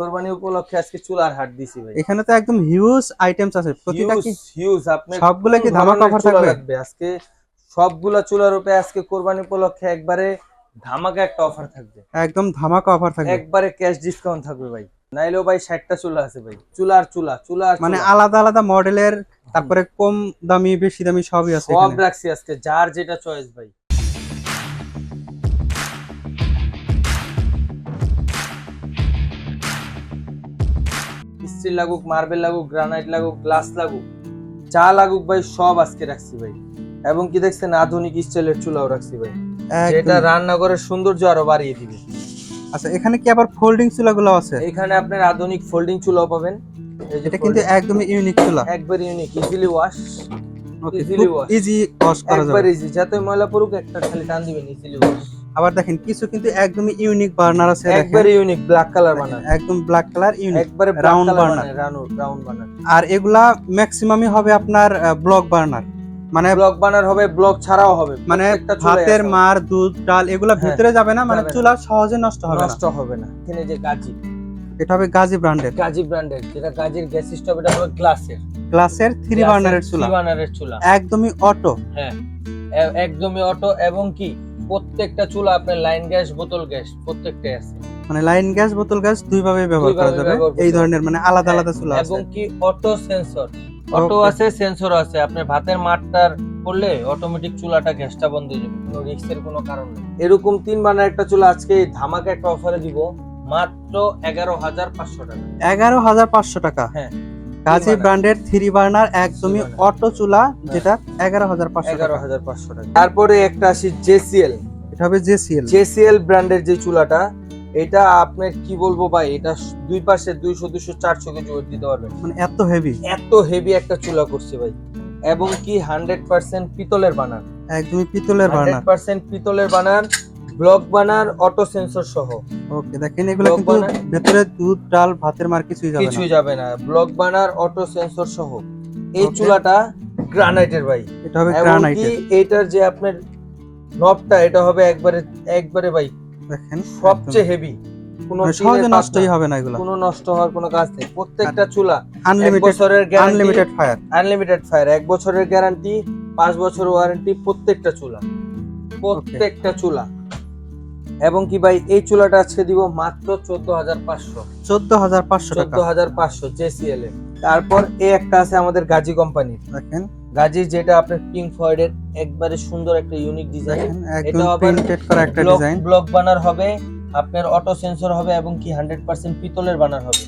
কোরবানি উপলক্ষে আজকে চুলার হাট দিছি ভাই। এখানে তো একদম হিউজ আইটেমস আছে। প্রতিটা কি হিউজ আপনি সবগুলা কি ধামাকা চুলা থাকবে? আজকে সবগুলা চুলার উপরে আজকে কোরবানি উপলক্ষে একবারে ধামাকা একটা অফার থাকবে। একদম ধামাকা অফার থাকবে। একবারে ক্যাশ ডিসকাউন্ট থাকবে ভাই। নাইলেও ভাই ষাটটা চুলা আছে ভাই। চুলার চুলা চুলার মানে আলাদা আলাদা মডেলের তারপরে কম দামি বেশি দামি সবই আছে সব রাখছি আজকে যার যেটা চয়েস ভাই। স্টিল লাগুক মার্বেল লাগুক গ্রানাইট লাগুক গ্লাস লাগুক যা লাগুক ভাই সব আজকে রাখছি ভাই। এবং কি দেখছেন আধুনিক স্টাইলের চুলাও রাখছি ভাই। যেটা একদম। রান্নাঘরের সৌন্দর্য আরও বাড়িয়ে দিবে। আচ্ছা এখানে কি আবার ফোল্ডিং চুলাগুলো আছে? এখানে আপনার আধুনিক ফোল্ডিং চুলাও পাবেন। এটা কিন্তু একদমই ইউনিক চুলা। একবার unique easily wash easily wash। Easy wash করা একবার ইজি যাতে ময়লা পড়ুক একটা খালি টান দিবেন ইজিলি ওয়াশ আবার দেখেন কিছু কিন্তু একদমই ইউনিক বার্নার আছে। একবারে ইউনিক ব্ল্যাক কালার বানান একদম ব্ল্যাক কালার ইউনিক একবারে রাউন্ড। বানান রাউন্ড রাউন্ড আর এগুলা ম্যাক্সিমামই হবে আপনার ব্লক বার্নার মানে ব্লক বানার হবে ব্লক ছাড়াও হবে মানে ভাতের মার দুধ ডাল এগুলা হ্যাঁ, ভিতরে যাবে না মানে চুলা সহজে নষ্ট হবে নষ্ট হবে না। এখানে যে গাজি এটা হবে গাজি ব্র্যান্ডের গাজি ব্র্যান্ডের যেটা গাজির গ্যাস স্টোভ এটা হবে গ্লাসের গ্লাসের থ্রি বার্নারের চুলা। থ্রি বার্নারের চুলা। একদমই অটো হ্যাঁ একদমই অটো এবং কি? প্রত্যেকটা চুলা আপনার লাইন গ্যাস বোতল গ্যাস প্রত্যেকটাই আছে। মানে লাইন গ্যাস বোতল গ্যাস দুই ভাবে ব্যবহার করা যাবে। এই ধরনের মানে আলাদা আলাদা চুলা আছে এবং কি অটো সেন্সর অটো আছে সেন্সর আছে। আপনি ভাতের মাঠটার করলে অটোমেটিক চুলাটা গ্যাসটা বন্ধ হয়ে যাবে। কোনো রিস্কের কোনো কারণ নেই। এরকম তিন বানার একটা চুলা আজকে ধামাকা একটা অফারে দিব মাত্র এগারো হাজার পাঁচশো টাকা। এগারো হাজার পাঁচশো টাকা। হ্যাঁ। গাজী ব্র্যান্ডের থ্রি বার্নার একদমই অটো চুলা যেটা এগারো হাজার পাঁচশো এগারো হাজার পাঁচশো টাকা। তারপরে একটা আসি জেসিএল। এটা হবে জেসিএল। জেসিএল ব্র্যান্ডের যে চুলাটা এটা আপনার কি বলব ভাই এটা দুই পাশে দুইশো দুশো চারশো কেজি ওয়েট দিতে পারবেন মানে এত হেভি এত হেভি একটা চুলা করছে ভাই। এবং কি হান্ড্রেড পার্সেন্ট পিতলের বানান। একদমই পিতলের বার্নার হান্ড্রেড পার্সেন্ট পিতলের burner block burner auto sensor সহ। ওকে দেখেন এগুলো কিন্তু ভেতরে দুধ ডাল ভাতের মার কিছুই যাবে না। কিছুই যাবে না। ব্লক বানার অটো সেন্সর সহ। এই চুলাটা গ্রানাইটের ভাই। এটা হবে গ্রানাইটের। এটার যে আপনার নবটা এটা হবে একবারে একবারে ভাই দেখেন সবচেয়ে হেভি কোনো মানে সহজে নষ্টই হবে না এগুলো। কোনো নষ্ট হওয়ার কোনো কাজ নেই। প্রত্যেকটা চুলা এক আনলিমিটেড বছরের guarantee unlimited fire unlimited fire এক বছরের গ্যারান্টি পাঁচ বছর ওয়ারেন্টি প্রত্যেকটা চুলা। প্রত্যেকটা চুলা। এবং কি ভাই এই চুলাটা আজকে দিব মাত্র চোদ্দ হাজার পাঁচশো। চোদ্দ হাজার পাঁচশো চোদ্দ হাজার পাঁচশো জেসিএল এর তারপর এ একটা আছে আমাদের গাজী কোম্পানির। দেখেন। গাজীর যেটা আপনার পিঙ্ক ফয়েডের একবারে সুন্দর একটা ইউনিক ডিজাইন এটা প্রিন্টেড করা একটা ডিজাইন ব্লক বানার হবে আপনার অটো সেন্সর হবে এবং কি হান্ড্রেড পার্সেন্ট পিতলের বানার হবে।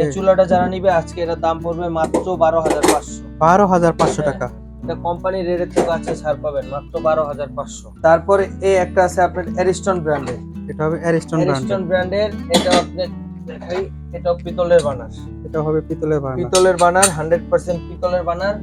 এই চুলাটা যারা নিবে আজকে এটার দাম পড়বে মাত্র বারো হাজার পাঁচশো। বারো হাজার পাঁচশো হ্যাঁ। টাকা। এটা কোম্পানির রেটের থেকে আছে ছাড় পাবেন মাত্র বারো হাজার পাঁচশো। তারপরে এই একটা আছে আপনার অ্যারিস্টন ব্র্যান্ডের এটা হবে অ্যারিস্টন অ্যারিস্টন ব্র্যান্ডের এটা আপনার দেখাই এটা পিতলের বানার। এটা হবে পিতলের বার্নার পিতলের বানার হান্ড্রেড পার্সেন্ট পিতলের বানার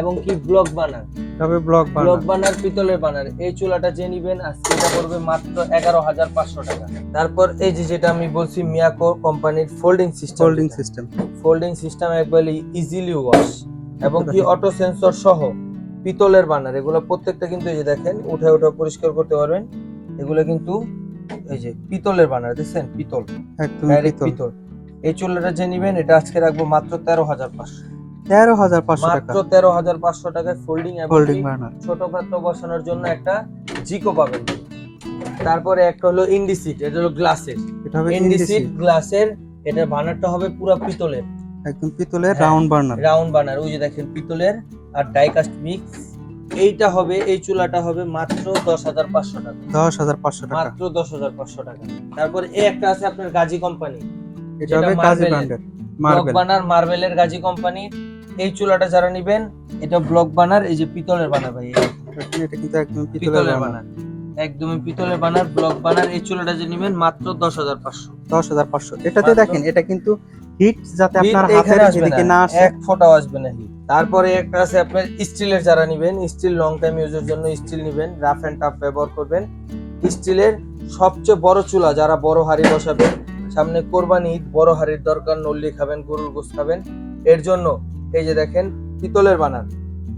এবং কি ব্লক বানার। হবে ব্লক ব্লক বানার পিতলের বানার। এই চুলাটা যে নিবেন আজকে এটা পড়বে মাত্র এগারো হাজার পাঁচশো টাকা। তারপর এই যে যেটা আমি বলছি মিয়াকো কোম্পানির folding system holding system folding system একবারে ইজিলি ওয়াশ এবং কি অটো সেন্সর সহ পিতলের বানার এগুলো প্রত্যেকটা কিন্তু এই যে দেখেন উঠে উঠে পরিষ্কার করতে পারবেন। এগুলো কিন্তু এই যে পিতলের বানার দেখছেন? পিতল। ডাইরেক্ট পিতল। এই চুলাটা যে নিবেন এটা আজকে রাখব মাত্র তেরো হাজার পাঁচশো তেরো হাজার পাঁচশো মাত্র তেরো হাজার পাঁচশো টাকায় ফোল্ডিং হোল্ডিং বার্নার ছোট পাত্র বসানোর জন্য একটা জিকো পাবেন। তারপরে একটা হলো ইন্ডিসিট এটা হলো গ্লাসের এটা হবে ইন্ডিসিট গ্লাসের এটার বানারটা হবে পুরো পিতলের। একদম পিতলের। রাউন্ড বার্নার রাউন্ড বানার ওই যে দেখেন পিতলের আর ডাইকাস্ট মিক্স এইটা হবে এই চুলাটা হবে মাত্র দশ হাজার পাঁচশো টাকা। দশ হাজার পাঁচশো টাকা। মাত্র দশ হাজার পাঁচশো টাকা। তারপর এই একটা আছে আপনার গাজী কোম্পানি। এটা হবে গাজী। ব্র্যান্ডের ব্লক মার্বেল বানার মার্বেলের গাজী কোম্পানি। এই চুলাটা যারা নিবেন এটা ব্লক বানার এই যে পিতলের বানার ভাই। এটা কিন্তু একদম পিতলের বানার। একদমই পিতলের বানার ব্লক বানার এই চুলাটা যে নিবেন মাত্র দশ হাজার পাঁচশো। দশ হাজার পাঁচশো। এটাতে দেখেন এটা কিন্তু হিট যাতে আপনার হাতের না, আসে। এক ফোঁটাও আসবে না heat। তারপরে একটা আছে আপনার স্টিলের যারা নিবেন স্টিল লং টাইম ইউজের জন্য স্টিল নিবেন রাফ এন্ড টাফ ব্যবহার করবেন। স্টিলের সবচেয়ে বড় চুলা যারা বড় হাড়ি বসাবেন সামনে কোরবানি ঈদ বড় হাড়ির দরকার নল্লি খাবেন গরুর গোস খাবেন। এর জন্য এই যে দেখেন পিতলের বানার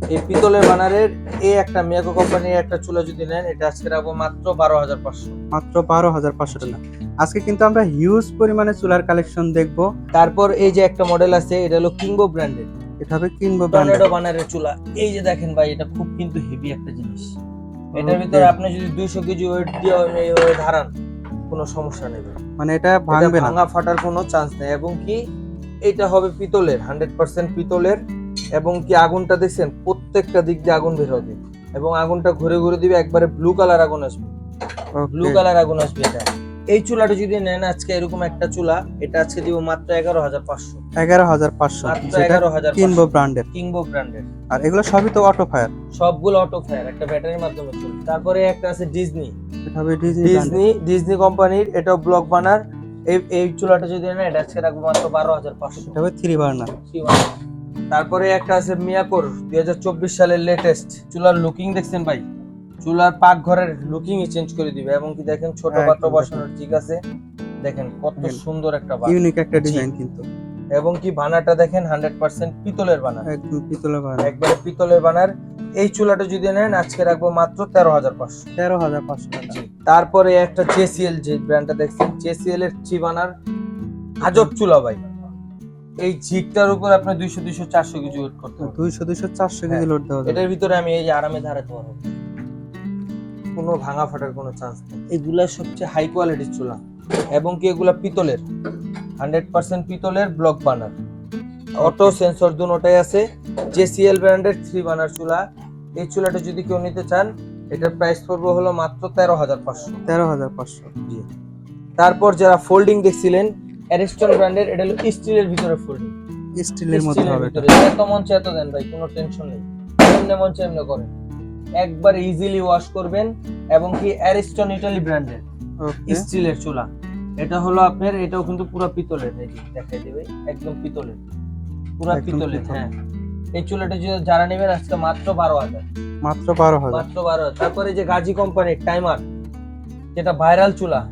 এই পিতলের বানারের এই একটা মিয়াকো কোম্পানির একটা চুলা যদি নেন এটা আজকে রাখব মাত্র বারো হাজার পাঁচশো। মাত্র বারো হাজার পাঁচশো টাকা। আজকে কিন্তু আমরা হিউজ পরিমাণে চুলার কালেকশন দেখব। তারপর এই যে একটা মডেল আছে এটা হলো কিংবো ব্র্যান্ডের এটা হবে কিনবো ব্র্যান্ডের বানারের চুলা। এই যে দেখেন ভাই এটা খুব কিন্তু হেভি একটা জিনিস। এটার ভিতরে আপনি যদি দুইশো কেজি ওয়েট দিয়ে এইভাবে ধারান কোনো সমস্যা নেই মানে এটা ভাঙবে না। ভাঙা ফাটার কোনো চান্স নেই। এবং কি এটা হবে পিতলের হান্ড্রেড পার্সেন্ট পিতলের। এবং কি আগুনটা দেখছেন প্রত্যেকটা দিক দিয়ে আগুন বের হবে। এবং আগুনটা ঘুরে ঘুরে দিবে একবারে ব্লু কালার আগুন আসবে। ব্লু কালার আগুন আসবে এটা। এই চুলাটা যদি নেন আজকে এরকম একটা চুলা এটা আজকে দিব মাত্র এগারো হাজার পাঁচশো। এগারো হাজার পাঁচশো। এগারো হাজার কিনবো ব্র্যান্ডের কিংবো ব্র্যান্ডের আর এগুলো সবই তো অটো ফায়ার সবগুলো অটো ফায়ার একটা ব্যাটারির মাধ্যমে চলবে তারপরে একটা আছে ডিজনি এটা হবে ডিজনি ডিজনি ডিজনি কোম্পানির এটাও ব্লক বানার এই এই চুলাটা যদি নেন এটা আজকে রাখব মাত্র বারো হাজার পাঁচশো। এটা হবে থ্রি বার্নার তারপরে একটা আছে মিয়াকোর দুই হাজার চব্বিশ সালের লেটেস্ট চুলার লুকিং দেখছেন ভাই? চুলার পাকঘরের লুকিংই চেঞ্জ করে দিবে এবং কি দেখেন ছোট পাত্র দেখেন। বসানোর ঠিক আছে। দেখেন কত সুন্দর একটা বান ইউনিক একটা ডিজাইন কিন্তু। এবং কি বানারটা দেখেন হান্ড্রেড পার্সেন্ট পিতলের বানার। একদম পিতলের বার্নার একবারে পিতলের বানার। এই চুলাটা যদি নেন আজকে রাখব মাত্র তেরো হাজার পাঁচশো। তেরো হাজার পাঁচশো টাকা। তারপরে একটা জেসিএল যে ব্র্যান্ডটা দেখছেন জেসিএল এর থ্রি বানার? আজব চুলা ভাই। এই ঝিকটার উপর আপনার দুইশো দুইশো চারশো কেজি ওয়েট করতে হবে। দুইশো দুইশো চারশো কেজি হ্যাঁ। লোড দেওয়া এটার ভিতরে আমি এই আরামে ধারাতে পারব কোনো ভাঙা ফাটার কোনো চান্স নেই। এগুলা সবচেয়ে হাই কোয়ালিটির চুলা এবং কি এগুলা পিতলের? হান্ড্রেড পার্সেন্ট পিতলের ব্লক বানার অটো সেন্সর দুটোটাই আছে জেসিএল ব্র্যান্ডের থ্রি বানার চুলা। এই চুলাটা যদি কেউ নিতে চান এটার প্রাইস পড়বে হলো মাত্র তেরো হাজার পাঁচশো। তেরো হাজার পাঁচশো। জি। তারপর যারা ফোল্ডিং দেখছিলেন অ্যারিস্টন ব্র্যান্ডের এটা হলো স্টিলের ভিতরে ফোল্ডিং স্টিলের মধ্যে হবে এটা। এত মন চায় এত দেন ভাই কোনো টেনশন নেই। এমনি মন চায় এমনি করেন। একবার ইজিলি ওয়াশ করবেন এবং কি অ্যারিস্টন ইটালি ব্র্যান্ডের স্টিলের চুলা। এটা হলো আপনার এটাও কিন্তু পুরো পিতলের এই দেখাই দেবে একদম পিতলের। পুরো পিতলের। হ্যাঁ। এই চুলাটা যদি যারা নেবেন আজকে মাত্র বারো হাজার। মাত্র বারো হাজার। মাত্র বারো হাজার। তারপরে যে গাজী কোম্পানির টাইমার যেটা ভাইরাল চুলা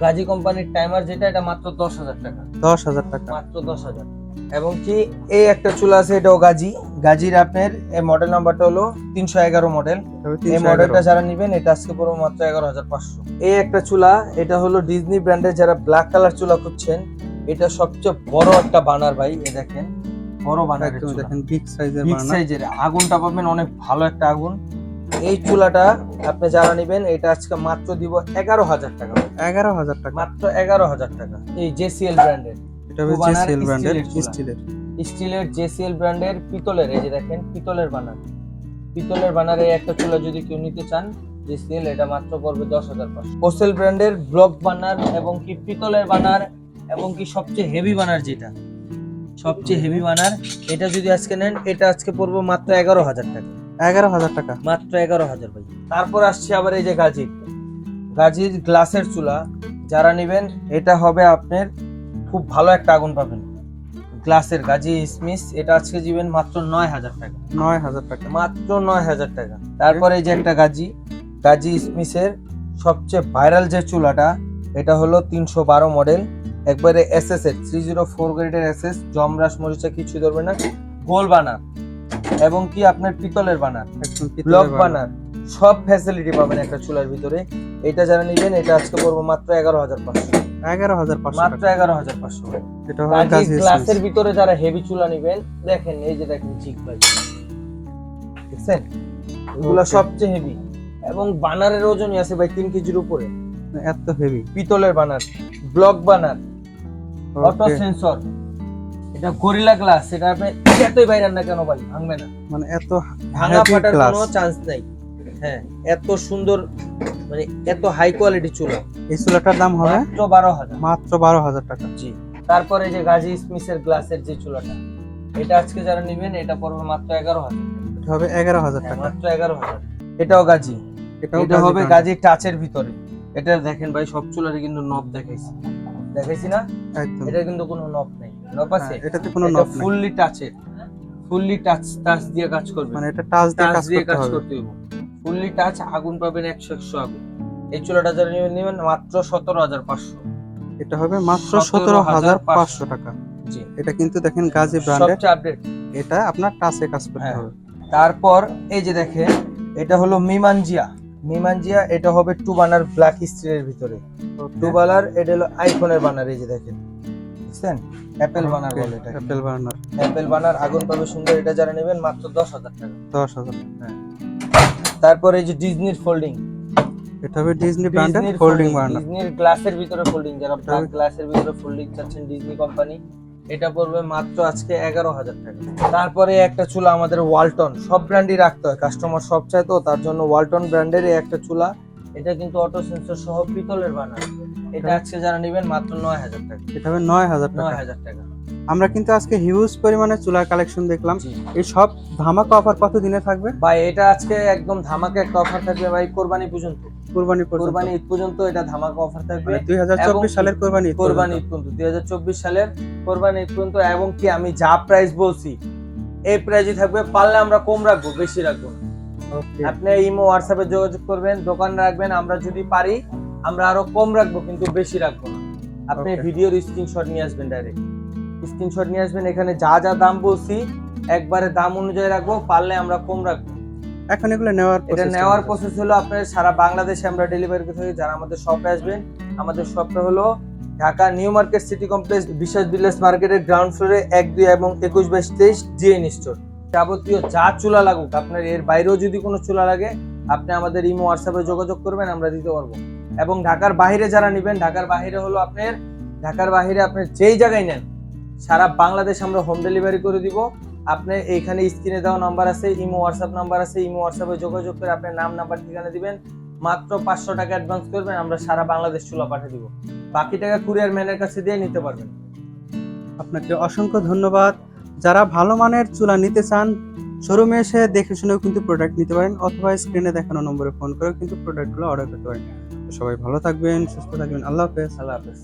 গাজী কোম্পানির টাইমার যেটা এটা মাত্র দশ হাজার টাকা। দশ হাজার টাকা। মাত্র দশ হাজার। এবং কি এই একটা চুলা আছে এটাও গাজী। গাজীর আপনার এই মডেল নাম্বারটা হলো তিনশো এগারো মডেল এই মডেলটা যারা নিবেন এটা আজকে পড়ব মাত্র এগারো হাজার পাঁচশো। এই একটা চুলা এটা হলো ডিজনি ব্র্যান্ডের যারা ব্ল্যাক কালার চুলা খুঁজছেন এটা সবচেয়ে বড় একটা বানার ভাই এ দেখেন। বড় বানার দেখেন বিগ সাইজের বিগ সাইজের আগুনটা পাবেন অনেক ভালো একটা আগুন। এই চুলাটা আপনি যারা নিবেন এটা আজকে মাত্র দিব এগারো হাজার টাকা। এগারো হাজার টাকা। মাত্র এগারো হাজার টাকা। এই জেসিএল ব্র্যান্ডের এটা বার্নার জেসিএল ব্র্যান্ডের স্টিলের স্টিলের জেসিএল ব্র্যান্ডের পিতলের এই যে দেখেন পিতলের বানার পিতলের বানারে একটা চুলা যদি কেউ নিতে চান জেসিএল এটা মাত্র পড়বে দশ হাজার পাঁচশো। ব্র্যান্ডের ব্লক বানার এবং কি পিতলের বানার এবং কি সবচেয়ে হেভি বানার যেটা? সবচেয়ে হেভি বানার এটা যদি আজকে নেন এটা আজকে পড়বে মাত্র এগারো হাজার টাকা। এগারো হাজার টাকা। মাত্র এগারো হাজার ভাই। তারপর আসছে আবার এই যে গাজির। গাজির গ্লাসের চুলা যারা নেবেন এটা হবে আপনার খুব ভালো একটা আগুন পাবেন। গ্লাসের গাজি স্মিস এটা আজকে দিবেন মাত্র নয় হাজার টাকা। নয় হাজার টাকা। মাত্র নয় হাজার টাকা। তারপরে এই যে একটা গাজি গাজি স্মিসের সবচেয়ে ভাইরাল যে চুলাটা এটা হলো তিনশো বারো মডেল। একবারে এস এস এর থ্রি জিরো ফোর গ্রেডের এস এস জমরাস মরিচা কিছু ধরবে না গোল বানার এবং কি আপনার পিতলের বানার ব্লক বানার সব ফ্যাসিলিটি পাবেন একটা চুলার ভিতরে। এটা যারা নেবেন এটা আজকে পড়ব মাত্র এগারো হাজার পাঁচশো। এগারো হাজার পাঁচশো মাত্র এগারো হাজার পাঁচশো এটা গ্লাসের ভিতরে যারা হেভি চুলা নেবেন দেখেন এই যে দেখেন চিক ভাই। দেখছেন? এগুলা. সবচেয়ে হেভি এবং বানারের ওজনই আছে ভাই তিন কেজির উপরে। এত হেভি পিতলের burner block burner auto sensor এটা গরিলা গ্লাস এটা আপনি এতই বাইরেন না কেন ভাই? ভাঙবে না। মানে এত ভাঙা ফাটার কোনো চান্স নাই। হ্যাঁ এত সুন্দর মানে এত হাই কোয়ালিটি চুলা। এই চুলাটার দাম হবে মাত্র বারো হাজার। মাত্র বারো হাজার টাকা। জি। তারপরে যে গাজী স্মিথের গ্লাসের যে চুলাটা এটা আজকে যারা নেবেন এটা পড়বে মাত্র এগারো হাজার এটা হবে এগারো হাজার হ্যাঁ, টাকা। মাত্র এগারো হাজার। এটাও গাজী। এটা হবে। গাজী টাচের ভিতরে। এটা দেখেন ভাই সব চুলারে কিন্তু নব দেখাইছি। দেখাইছি না? এটা কিন্তু কোনো নব নেই। নব আছে? হ্যাঁ, এটাতে কোনো নব ফুললি টাচের ফুললি টাচ টাচ দিয়ে কাজ করবে। মানে এটা টাচ দিয়ে কাজ করতে হবে। ফুললি টাচ আগুন পাবেন একশো একশো আগুন। এই চুলাটা যারা নেবেন নেবেন মাত্র সতেরো হাজার পাঁচশো। এটা হবে মাত্র সতেরো হাজার পাঁচশো টাকা। জি। এটা কিন্তু দেখেন গাজী ব্র্যান্ডের আপডেট এটা আপনার টাচে কাজ করতে হ্যাঁ। হবে। তারপর এই যে দেখেন এটা হলো মিমানজিয়া। মিমানজিয়া এটা হবে টু বানার ব্ল্যাক স্টিলের ভিতরে। টু বানার এটা হলো আইফোনের বানার এই যে দেখেন। বুঝছেন? অ্যাপেল বানার বলে এটা অ্যাপেল বানার অ্যাপেল বানার আগুন পাবে সুন্দর এটা যারা নেবেন মাত্র দশ হাজার টাকা। দশ হাজার। তারপরে এই যে ডিজনির ফোল্ডিং এটা হবে ডিজনি ব্র্যান্ডের ফোল্ডিং বার্নার ডিজনির গ্লাসের ভিতরে ফোল্ডিং যারা ব্ল্যাক গ্লাসের ভিতরে ফোল্ডিং চাচ্ছেন ডিজনি কোম্পানি এটা পড়বে মাত্র আজকে এগারো হাজার টাকা। তারপরে একটা চুলা আমাদের ওয়ালটন সব ব্র্যান্ডই রাখতে হয় কাস্টমার সব চায় তো তার জন্য ওয়ালটন ব্র্যান্ডের এই একটা চুলা। এটা কিন্তু অটো সেন্সর সহ পিতলের বানানো। এটা আজকে যারা নেবেন মাত্র নয় হাজার টাকা। এটা হবে নয় হাজার নয় হাজার টাকা। আমরা কিন্তু আজকে হিউজ পরিমাণে চুলার কালেকশন দেখলাম। এই সব ধামাকা অফার কত দিনে থাকবে? ভাই এটা আজকে একদম ধামাকা একটা অফার থাকবে ভাই কোরবানি পর্যন্ত। কুরবানি পর্যন্ত। কোরবানি ঈদ পর্যন্ত এটা ধামাকা অফার থাকবে। মানে দুই হাজার চব্বিশ এবং সালের কোরবানি কোরবানি। ঈদ পর্যন্ত দুই হাজার চব্বিশ সালের কোরবানি ঈদ পর্যন্ত এবং কি আমি যা প্রাইস বলছি এই প্রাইসই থাকবে পারলে আমরা কম রাখব বেশি রাখব না। আপনি ইমো হোয়াটসঅ্যাপে যোগাযোগ করবেন দোকান রাখবেন আমরা যদি পারি আমরা আরও কম রাখব কিন্তু বেশি রাখব না। আপনি. ভিডিওর স্ক্রিনশট নিয়ে আসবেন ডাইরেক্ট স্ক্রিনশট নিয়ে আসবেন। এখানে যা যা দাম বলছি একবারে দাম অনুযায়ী রাখব পারলে আমরা কম রাখব। এখন এগুলো নেওয়ার এটা নেওয়ার প্রসেস হলো আপনার সারা বাংলাদেশে আমরা ডেলিভারি করতে থাকি। যারা আমাদের শপে আসবেন আমাদের শপটা হলো Dhaka New Market City Complex Biswas builders মার্কেটের গ্রাউন্ড ফ্লোরে এক দুই এবং একুশ বাইশ তেইশ জিএন স্টোর যাবতীয় যা চুলা লাগুক আপনার এর বাইরেও যদি কোনো চুলা লাগে আপনি আমাদের ইমো হোয়াটসঅ্যাপে যোগাযোগ করবেন আমরা দিতে পারব। এবং ঢাকার বাইরে যারা নেবেন ঢাকার বাইরে হলো আপনার ঢাকার বাইরে আপনি যেই জায়গায় নেন সারা বাংলাদেশ আমরা হোম ডেলিভারি করে দিব। আপনি এইখানে স্ক্রিনে দেওয়া নাম্বার আছে ইমো হোয়াটসঅ্যাপ নাম্বার আছে ইমো হোয়াটসঅ্যাপে যোগাযোগ করে আপনার নাম নাম্বার ঠিকানা দিবেন। মাত্র পাঁচশো টাকা অ্যাডভান্স করবেন আমরা সারা বাংলাদেশ চুলা পাঠিয়ে দিব। বাকি টাকা কুরিয়ার ম্যানের কাছে দিয়ে নিতে পারবেন। আপনাকে অসংখ্য ধন্যবাদ। যারা ভালো মানের চুলা নিতে চান শোরুমে এসে দেখে শুনেও কিন্তু প্রোডাক্ট নিতে পারেন অথবা স্ক্রিনে দেখানো নম্বরে ফোন করেও কিন্তু প্রোডাক্টগুলো অর্ডার করতে পারেন। সবাই ভালো থাকবেন সুস্থ থাকবেন। আল্লাহ হাফেজ। আল্লাহ হাফেজ।